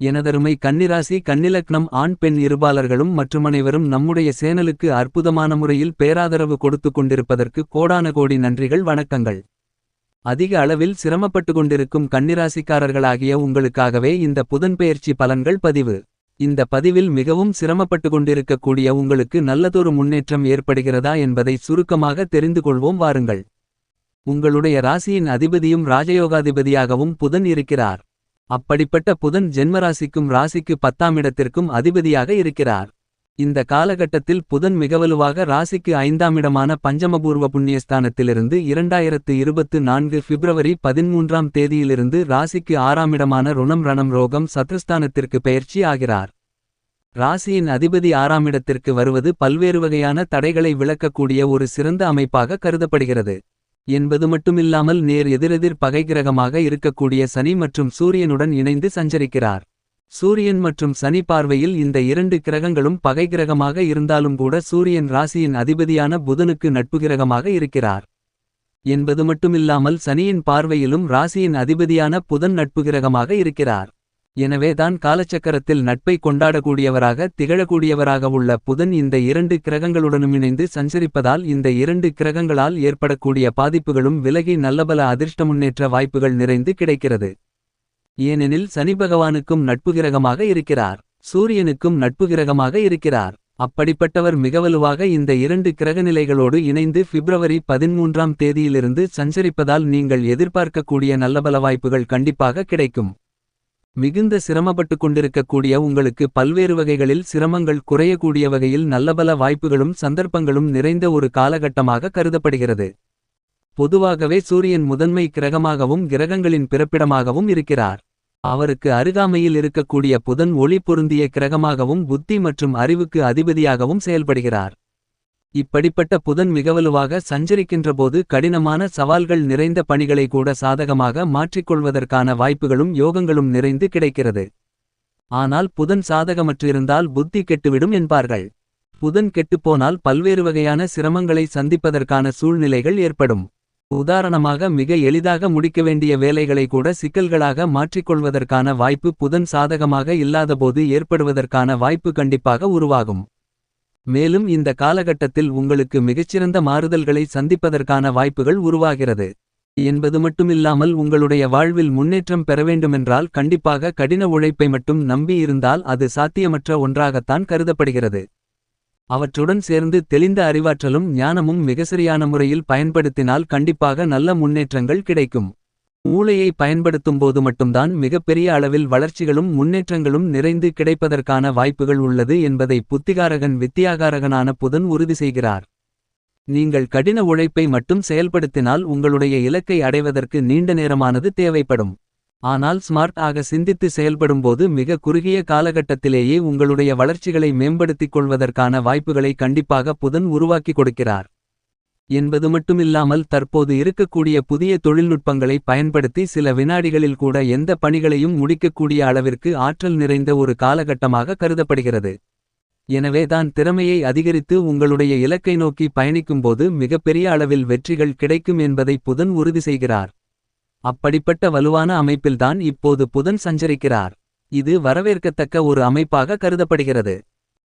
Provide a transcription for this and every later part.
எனதருமை கன்னிராசி கன்னிலக்னம் ஆண் பெண் இருபாலர்களும் மற்றுமனைவரும் நம்முடைய சேனலுக்கு அற்புதமான முறையில் பேராதரவு கொடுத்து கொண்டிருப்பதற்கு கோடான கோடி நன்றிகள் வணக்கங்கள். அதிக அளவில் சிரமப்பட்டு கொண்டிருக்கும் கன்னிராசிக்காரர்களாகிய உங்களுக்காகவே இந்த புதன்பெயர்ச்சி பலன்கள் பதிவு. இந்த பதிவில் மிகவும் சிரமப்பட்டு கொண்டிருக்கக்கூடிய உங்களுக்கு நல்லதொரு முன்னேற்றம் ஏற்படுகிறதா என்பதை சுருக்கமாக தெரிந்து கொள்வோம் வாருங்கள். உங்களுடைய ராசியின் அதிபதியும் ராஜயோகாதிபதியாகவும் புதன் இருக்கிறார். அப்படிப்பட்ட புதன் ஜென்மராசிக்கும் ராசிக்கு பத்தாம் இடத்திற்கும் அதிபதியாக இருக்கிறார். இந்த காலகட்டத்தில் புதன் மிகவலுவாக ராசிக்கு ஐந்தாம் இடமான பஞ்சமபூர்வ புண்ணியஸ்தானத்திலிருந்து இரண்டாயிரத்து இருபத்து நான்கு பிப்ரவரி பதிமூன்றாம் தேதியிலிருந்து ராசிக்கு ஆறாம் இடமான ருணம் ரணம் ரோகம் சத்ருஸ்தானத்திற்கு பெயர்ச்சி ஆகிறார். ராசியின் அதிபதி ஆறாம் இடத்திற்கு வருவது பல்வேறு வகையான தடைகளை விளக்கக்கூடிய ஒரு சிறந்த அமைப்பாக கருதப்படுகிறது. என்பது மட்டுமில்லாமல் நேர் எதிரெதிர் பகை கிரகமாக இருக்கக்கூடிய சனி மற்றும் சூரியனுடன் இணைந்து சஞ்சரிக்கிறார். சூரியன் மற்றும் சனி பார்வையில் இந்த இரண்டு கிரகங்களும் பகை கிரகமாக இருந்தாலும் கூட சூரியன் ராசியின் அதிபதியான புதனுக்கு நட்பு கிரகமாக இருக்கிறார். என்பது மட்டுமில்லாமல் சனியின் பார்வையிலும் ராசியின் அதிபதியான புதன் நட்பு கிரகமாக இருக்கிறார். எனவேதான் காலச்சக்கரத்தில் நட்பை கொண்டாடக்கூடியவராக திகழக்கூடியவராக உள்ள புதன் இந்த இரண்டு கிரகங்களுடனும் இணைந்து சஞ்சரிப்பதால் இந்த இரண்டு கிரகங்களால் ஏற்படக்கூடிய பாதிப்புகளும் விலகி நல்லபல அதிர்ஷ்ட முன்னேற்ற வாய்ப்புகள் நிறைந்து கிடைக்கிறது. ஏனெனில் சனி பகவானுக்கும் நட்பு கிரகமாக இருக்கிறார். சூரியனுக்கும் நட்பு கிரகமாக இருக்கிறார். அப்படிப்பட்டவர் மிகவலுவாக இந்த இரண்டு கிரகநிலைகளோடு இணைந்து பிப்ரவரி பதிமூன்றாம் தேதியிலிருந்து சஞ்சரிப்பதால் நீங்கள் எதிர்பார்க்கக்கூடிய நல்லபல வாய்ப்புகள் கண்டிப்பாக கிடைக்கும். மிகுந்த சிரமப்பட்டு கொண்டிருக்கக்கூடிய உங்களுக்கு பல்வேறு வகைகளில் சிரமங்கள் குறையக்கூடிய வகையில் நல்லபல வாய்ப்புகளும் சந்தர்ப்பங்களும் நிறைந்த ஒரு காலகட்டமாக கருதப்படுகிறது. பொதுவாகவே சூரியன் முதன்மை கிரகமாகவும் கிரகங்களின் பிறப்பிடமாகவும் இருக்கிறார். அவருக்கு அருகாமையில் இருக்கக்கூடிய புதன் ஒளி பொருந்திய கிரகமாகவும் புத்தி மற்றும் அறிவுக்கு அதிபதியாகவும் செயல்படுகிறார். இப்படிப்பட்ட புதன் மிகவலுவாக சஞ்சரிக்கின்றபோது கடினமான சவால்கள் நிறைந்த பணிகளை கூட சாதகமாக மாற்றிக்கொள்வதற்கான வாய்ப்புகளும் யோகங்களும் நிறைந்து கிடைக்கிறது. ஆனால் புதன் சாதகமற்றிருந்தால் புத்தி கெட்டுவிடும் என்பார்கள். புதன் கெட்டுப்போனால் பல்வேறு வகையான சிரமங்களை சந்திப்பதற்கான சூழ்நிலைகள் ஏற்படும். உதாரணமாக மிக எளிதாக முடிக்க வேண்டிய வேலைகளை கூட சிக்கல்களாக மாற்றிக்கொள்வதற்கான வாய்ப்பு புதன் சாதகமாக இல்லாதபோது ஏற்படுவதற்கான வாய்ப்பு கண்டிப்பாக உருவாகும். மேலும் இந்த காலகட்டத்தில் உங்களுக்கு மிகச்சிறந்த மாறுதல்களை சந்திப்பதற்கான வாய்ப்புகள் உருவாகிறது. என்பது மட்டுமில்லாமல் உங்களுடைய வாழ்வில் முன்னேற்றம் பெற வேண்டுமென்றால் கண்டிப்பாக கடின உழைப்பை மட்டும் நம்பி இருந்தால் அது சாத்தியமற்ற ஒன்றாகத்தான் கருதப்படுகிறது. அவற்றுடன் சேர்ந்து தெளிந்த அறிவாற்றலும் ஞானமும் மிகசரியான முறையில் பயன்படுத்தினால் கண்டிப்பாக நல்ல முன்னேற்றங்கள் கிடைக்கும். மூளையை பயன்படுத்தும்போது மட்டும்தான் மிகப்பெரிய அளவில் வளர்ச்சிகளும் முன்னேற்றங்களும் நிறைந்து கிடைப்பதற்கான வாய்ப்புகள் உள்ளது என்பதை புத்திகாரகன் வித்தியாகாரகனான புதன் உறுதி செய்கிறார். நீங்கள் கடின உழைப்பை மட்டும் செயல்படுத்தினால் உங்களுடைய இலக்கை அடைவதற்கு நீண்ட நேரமானது தேவைப்படும். ஆனால் ஸ்மார்ட் ஆக சிந்தித்து செயல்படும்போது மிக குறுகிய காலகட்டத்திலேயே உங்களுடைய வளர்ச்சிகளை மேம்படுத்திக் கொள்வதற்கான வாய்ப்புகளை கண்டிப்பாக புதன் உருவாக்கி கொடுக்கிறார். என்பது மட்டுமில்லாமல் தற்போது இருக்கக்கூடிய புதிய தொழில்நுட்பங்களை பயன்படுத்தி சில வினாடிகளில் கூட எந்த பணிகளையும் முடிக்கக்கூடிய அளவிற்கு ஆற்றல் நிறைந்த ஒரு காலகட்டமாக கருதப்படுகிறது. எனவேதான் திறமையை அதிகரித்து உங்களுடைய இலக்கை நோக்கி பயணிக்கும்போது மிகப்பெரிய அளவில் வெற்றிகள் கிடைக்கும் என்பதை புதன் உறுதி செய்கிறார். அப்படிப்பட்ட வலுவான அமைப்பில்தான் இப்போது புதன் சஞ்சரிக்கிறார். இது வரவேற்கத்தக்க ஒரு அமைப்பாக கருதப்படுகிறது.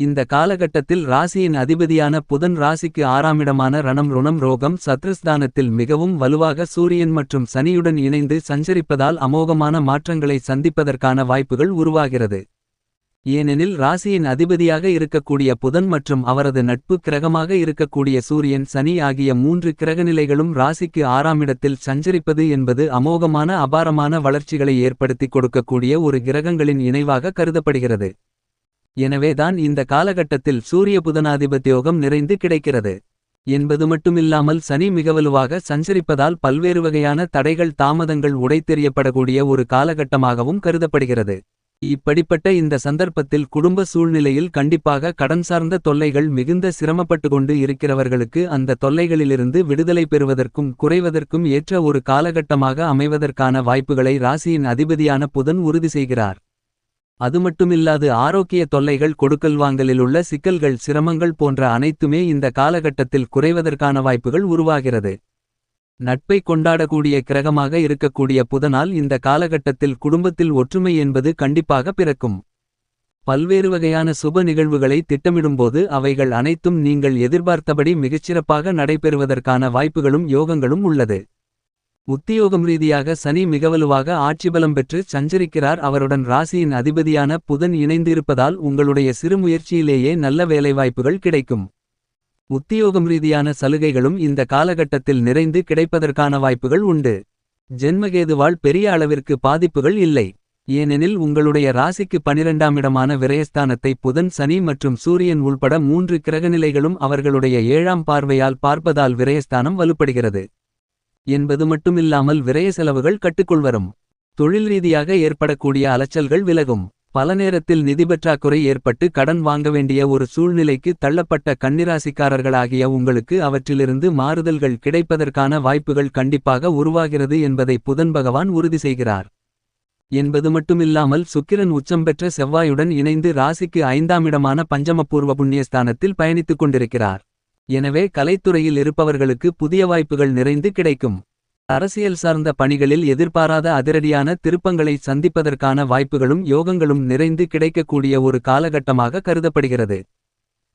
இந்த காலகட்டத்தில் ராசியின் அதிபதியான புதன் ராசிக்கு ஆறாமிடமான ரணம் ருணம் ரோகம் சத்ருஸ்தானத்தில் மிகவும் வலுவாக சூரியன் மற்றும் சனியுடன் இணைந்து சஞ்சரிப்பதால் அமோகமான மாற்றங்களை சந்திப்பதற்கான வாய்ப்புகள் உருவாகிறது. ஏனெனில் ராசியின் அதிபதியாக இருக்கக்கூடிய புதன் மற்றும் அவரது நட்பு கிரகமாக இருக்கக்கூடிய சூரியன் சனி ஆகிய மூன்று கிரகநிலைகளும் ராசிக்கு ஆறாமிடத்தில் சஞ்சரிப்பது என்பது அமோகமான அபாரமான வளர்ச்சிகளை ஏற்படுத்திக் கொடுக்கக்கூடிய ஒரு கிரகங்களின் இணைவாக கருதப்படுகிறது. எனவேதான் இந்த காலகட்டத்தில் சூரிய புதனாதிபத்தியோகம் நிறைந்து கிடைக்கிறது. என்பது மட்டுமில்லாமல் சனி மிகவலுவாக சஞ்சரிப்பதால் பல்வேறு வகையான தடைகள் தாமதங்கள் உடைத்தெறியப்படக்கூடிய ஒரு காலகட்டமாகவும் கருதப்படுகிறது. இப்படிப்பட்ட இந்த சந்தர்ப்பத்தில் குடும்ப சூழ்நிலையில் கண்டிப்பாக கடன் சார்ந்த தொல்லைகள் மிகுந்த சிரமப்பட்டு கொண்டு இருக்கிறவர்களுக்கு அந்த தொல்லைகளிலிருந்து விடுதலை பெறுவதற்கும் குறைவதற்கும் ஏற்ற ஒரு காலகட்டமாக அமைவதற்கான வாய்ப்புகளை ராசியின் அதிபதியான புதன் உறுதி செய்கிறார். அது மட்டுமில்லாது ஆரோக்கிய தொல்லைகள் கொடுக்கல் வாங்கலிலுள்ள சிக்கல்கள் சிரமங்கள் போன்ற அனைத்துமே இந்த காலகட்டத்தில் குறைவதற்கான வாய்ப்புகள் உருவாகிறது. நட்பை கொண்டாடக்கூடிய கிரகமாக இருக்கக்கூடிய புதனால் இந்த காலகட்டத்தில் குடும்பத்தில் ஒற்றுமை என்பது கண்டிப்பாக பிறக்கும். பல்வேறு வகையான சுப நிகழ்வுகளை திட்டமிடும்போது அவைகள் அனைத்தும் நீங்கள் எதிர்பார்த்தபடி மிகச்சிறப்பாக நடைபெறுவதற்கான வாய்ப்புகளும் யோகங்களும் உள்ளது. உத்தியோகம் ரீதியாக சனி மிகவலுவாக ஆட்சிபலம் பெற்று சஞ்சரிக்கிறார். அவருடன் ராசியின் அதிபதியான புதன் இணைந்திருப்பதால் உங்களுடைய சிறு முயற்சியிலேயே நல்ல வேலைவாய்ப்புகள் கிடைக்கும். உத்தியோகம் ரீதியான சலுகைகளும் இந்த காலகட்டத்தில் நிறைந்து கிடைப்பதற்கான வாய்ப்புகள் உண்டு. ஜென்மகேதுவால் பெரிய அளவிற்கு பாதிப்புகள் இல்லை. ஏனெனில் உங்களுடைய ராசிக்கு பனிரெண்டாம் இடமான விரயஸ்தானத்தை புதன் சனி மற்றும் சூரியன் உள்பட மூன்று கிரகநிலைகளும் அவர்களுடைய ஏழாம் பார்வையால் பார்ப்பதால் விரயஸ்தானம் வலுப்படுகிறது. என்பது மட்டுமில்லாமல் விரய செலவுகள் கட்டுக்குள் தொழில் ரீதியாக ஏற்படக்கூடிய அலைச்சல்கள் விலகும். பல நேரத்தில் நிதிபற்றாக்குறை ஏற்பட்டு கடன் வாங்க வேண்டிய ஒரு சூழ்நிலைக்கு தள்ளப்பட்ட கன்னிராசிக்காரர்களாகிய உங்களுக்கு அவற்றிலிருந்து மாறுதல்கள் கிடைப்பதற்கான வாய்ப்புகள் கண்டிப்பாக உருவாகிறது என்பதை புதன் பகவான் உறுதி செய்கிறார். என்பது மட்டுமில்லாமல் சுக்கிரன் உச்சம் பெற்ற செவ்வாயுடன் இணைந்து ராசிக்கு ஐந்தாம் இடமான பஞ்சமபூர்வ புண்ணியஸ்தானத்தில் பயணித்துக் கொண்டிருக்கிறார். எனவே கலைத்துறையில் இருப்பவர்களுக்கு புதிய வாய்ப்புகள் நிறைந்து கிடைக்கும். அரசியல் சார்ந்த பணிகளில் எதிர்பாராத அதிரடியான திருப்பங்களை சந்திப்பதற்கான வாய்ப்புகளும் யோகங்களும் நிறைந்து கிடைக்கக்கூடிய ஒரு காலகட்டமாக கருதப்படுகிறது.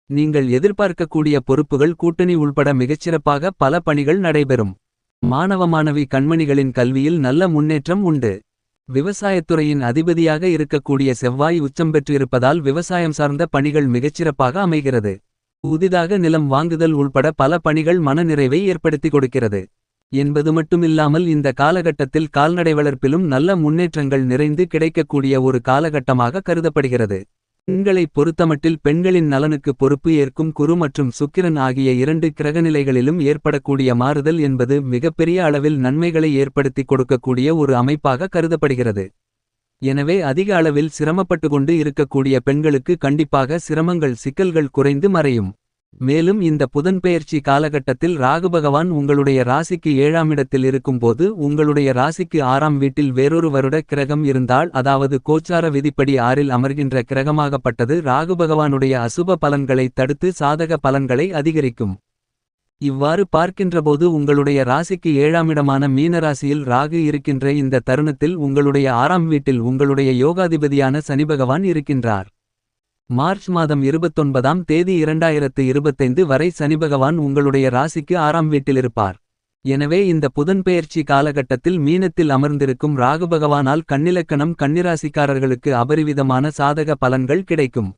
நீங்கள் எதிர்பார்க்கக்கூடிய பொறுப்புகள் கூட்டணி உள்பட மிகச்சிறப்பாக பல பணிகள் நடைபெறும். மாணவ மாணவி கண்மணிகளின் கல்வியில் நல்ல முன்னேற்றம் உண்டு. விவசாயத்துறையின் அதிபதியாக இருக்கக்கூடிய செவ்வாய் உச்சம் பெற்று இருப்பதால் விவசாயம் சார்ந்த பணிகள் மிகச்சிறப்பாக அமைகிறது. புதிதாக நிலம் வாங்குதல் உள்பட பல பணிகள் மனநிறைவை ஏற்படுத்தி கொடுக்கிறது. என்பது மட்டுமில்லாமல் இந்த காலகட்டத்தில் கால்நடை வளர்ப்பிலும் நல்ல முன்னேற்றங்கள் நிறைந்து கிடைக்கக்கூடிய ஒரு காலகட்டமாக கருதப்படுகிறது. பெண்களை பொறுத்தமட்டில் பெண்களின் நலனுக்கு பொறுப்பு ஏற்கும் குரு மற்றும் சுக்கிரன் ஆகிய இரண்டு கிரகநிலைகளிலும் ஏற்படக்கூடிய மாறுதல் என்பது மிகப்பெரிய அளவில் நன்மைகளை ஏற்படுத்தி கொடுக்கக்கூடிய ஒரு அமைப்பாக கருதப்படுகிறது. எனவே அதிக அளவில் சிரமப்பட்டு கொண்டு இருக்கக்கூடிய பெண்களுக்கு கண்டிப்பாக சிரமங்கள் சிக்கல்கள் குறைந்து மறையும். மேலும் இந்த புதன்பெயர்ச்சி காலகட்டத்தில் ராகுபகவான் உங்களுடைய ராசிக்கு ஏழாம் இடத்தில் இருக்கும்போது உங்களுடைய ராசிக்கு ஆறாம் வீட்டில் வேறொரு வருட கிரகம் இருந்தால் அதாவது கோச்சார விதிப்படி ஆறில் அமர்கின்ற கிரகமாகப்பட்டது ராகுபகவானுடைய அசுப பலன்களை தடுத்து சாதக பலன்களை அதிகரிக்கும். இவ்வாறு பார்க்கின்றபோது உங்களுடைய ராசிக்கு ஏழாமிடமான மீனராசியில் ராகு இருக்கின்ற இந்த தருணத்தில் உங்களுடைய ஆறாம் வீட்டில் உங்களுடைய யோகாதிபதியான சனிபகவான் இருக்கின்றார். மார்ச் மாதம் இருபத்தொன்பதாம் தேதி இரண்டாயிரத்து இருபத்தைந்து வரை சனிபகவான் உங்களுடைய ராசிக்கு ஆறாம் வீட்டிலிருப்பார் எனவே இந்த புதன்பெயர்ச்சி காலகட்டத்தில் மீனத்தில் அமர்ந்திருக்கும் ராகுபகவானால் கண்ணிலக்கணம் கன்னிராசிக்காரர்களுக்கு அபரிவிதமான சாதக பலன்கள் கிடைக்கும்.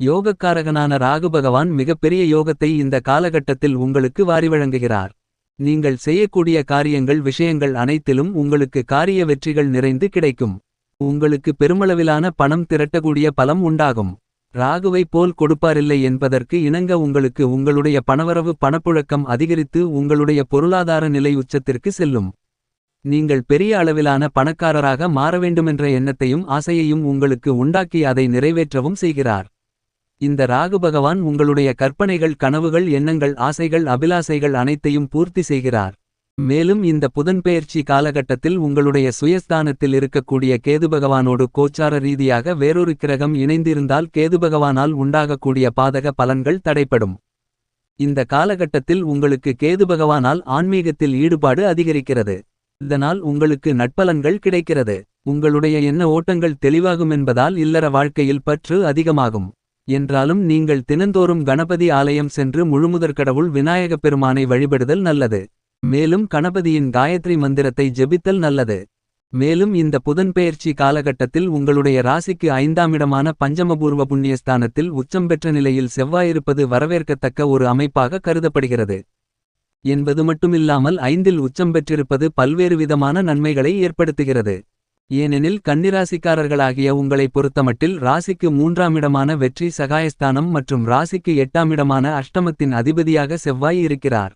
யோகக்காரகனான ராகுபகவான் மிகப்பெரிய யோகத்தை இந்த காலகட்டத்தில் உங்களுக்கு வாரி வழங்குகிறார். நீங்கள் செய்யக்கூடிய காரியங்கள் விஷயங்கள் அனைத்திலும் உங்களுக்கு காரிய வெற்றிகள் நிறைந்து கிடைக்கும். உங்களுக்கு பெருமளவிலான பணம் திரட்டக்கூடிய பலம் உண்டாகும். ராகுவை போல் கொடுப்பாரில்லை என்பதற்கு இணங்க உங்களுக்கு உங்களுடைய பணவரவு பணப்புழக்கம் அதிகரித்து உங்களுடைய பொருளாதார நிலை உச்சத்திற்கு செல்லும். நீங்கள் பெரிய அளவிலான பணக்காரராக மாற வேண்டுமென்ற எண்ணத்தையும் ஆசையையும் உங்களுக்கு உண்டாக்கி அதை நிறைவேற்றவும் செய்கிறார். இந்த ராகு பகவான் உங்களுடைய கற்பனைகள் கனவுகள் எண்ணங்கள் ஆசைகள் அபிலாசைகள் அனைத்தையும் பூர்த்தி செய்கிறார். மேலும் இந்த புதன்பெயர்ச்சி காலகட்டத்தில் உங்களுடைய சுயஸ்தானத்தில் இருக்கக்கூடிய கேதுபகவானோடு கோச்சார ரீதியாக வேறொரு கிரகம் இணைந்திருந்தால் கேதுபகவானால் உண்டாகக்கூடிய பாதக பலன்கள் தடைப்படும் இந்த காலகட்டத்தில் உங்களுக்கு கேதுபகவானால் ஆன்மீகத்தில் ஈடுபாடு அதிகரிக்கிறது. இதனால் உங்களுக்கு நட்பலன்கள் கிடைக்கிறது. உங்களுடைய எண்ண ஓட்டங்கள் தெளிவாகும் என்பதால் இல்லற வாழ்க்கையில் பற்று அதிகமாகும். என்றாலும் நீங்கள் தினந்தோறும் கணபதி ஆலயம் சென்று முழுமுதற்கடவுள் விநாயகப் பெருமானை வழிபடுதல் நல்லது. மேலும் கணபதியின் காயத்ரி மந்திரத்தை ஜெபித்தல் நல்லது. மேலும் இந்த புதன்பெயர்ச்சி காலகட்டத்தில் உங்களுடைய ராசிக்கு ஐந்தாமிடமான பஞ்சமபூர்வ புண்ணியஸ்தானத்தில் உச்சம் பெற்ற நிலையில் செவ்வாயிருப்பது வரவேற்கத்தக்க ஒரு அமைப்பாக கருதப்படுகிறது. என்பது மட்டுமில்லாமல் ஐந்தில் உச்சம் பெற்றிருப்பது பல்வேறு விதமான நன்மைகளை ஏற்படுத்துகிறது. ஏனெனில் கன்னிராசிக்காரர்களாகிய உங்களை பொறுத்தமட்டில் ராசிக்கு மூன்றாமிடமான வெற்றி சகாயஸ்தானம் மற்றும் ராசிக்கு எட்டாமிடமான அஷ்டமத்தின் அதிபதியாக செவ்வாய் இருக்கிறார்.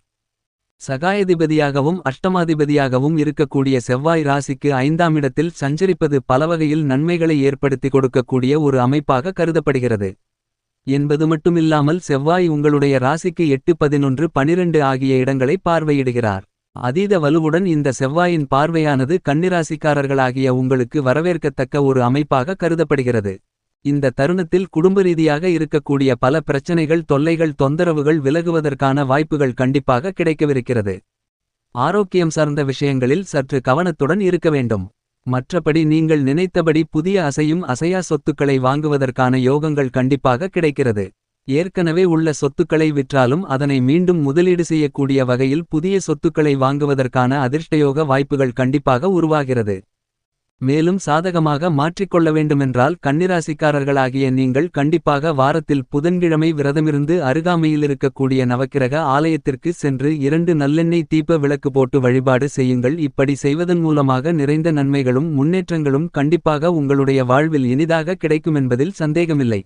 சகாயதிபதியாகவும் அஷ்டமாதிபதியாகவும் இருக்கக்கூடிய செவ்வாய் ராசிக்கு ஐந்தாம் இடத்தில் சஞ்சரிப்பது பலவகையில் நன்மைகளை ஏற்படுத்தி கொடுக்கக்கூடிய ஒரு அமைப்பாக கருதப்படுகிறது. என்பது மட்டுமில்லாமல் செவ்வாய் உங்களுடைய ராசிக்கு எட்டு பதினொன்று பனிரெண்டு ஆகிய இடங்களை பார்வையிடுகிறார். அதீத வலுவுடன் இந்த செவ்வாயின் பார்வையானது கன்னிராசிக்காரர்களாகிய உங்களுக்கு வரவேற்கத்தக்க ஒரு அமைப்பாக கருதப்படுகிறது இந்த தருணத்தில் குடும்ப ரீதியாக இருக்கக்கூடிய பல பிரச்சனைகள் தொல்லைகள் தொந்தரவுகள் விலகுவதற்கான வாய்ப்புகள் கண்டிப்பாக கிடைக்கவிருக்கிறது ஆரோக்கியம் சார்ந்த விஷயங்களில் சற்று கவனத்துடன் இருக்க வேண்டும். மற்றபடி நீங்கள் நினைத்தபடி புதிய அசையும் அசையா சொத்துக்களை வாங்குவதற்கான யோகங்கள் கண்டிப்பாக கிடைக்கிறது. ஏற்கனவே உள்ள சொத்துக்களை விற்றாலும் அதனை மீண்டும் முதலீடு செய்யக்கூடிய வகையில் புதிய சொத்துக்களை வாங்குவதற்கான அதிர்ஷ்டயோக வாய்ப்புகள் கண்டிப்பாக உருவாகிறது. மேலும் சாதகமாக மாற்றிக்கொள்ள வேண்டுமென்றால் கன்னிராசிக்காரர்களாகிய நீங்கள் கண்டிப்பாக வாரத்தில் புதன்கிழமை விரதமிருந்து அருகாமையிலிருக்கக்கூடிய நவக்கிரக ஆலயத்திற்கு சென்று இரண்டு நல்லெண்ணெய் தீப விளக்கு போட்டு வழிபாடு செய்யுங்கள் இப்படி செய்வதன் மூலமாக நிறைந்த நன்மைகளும் முன்னேற்றங்களும் கண்டிப்பாக உங்களுடைய வாழ்வில் இனிதாக கிடைக்குமென்பதில் சந்தேகமில்லை.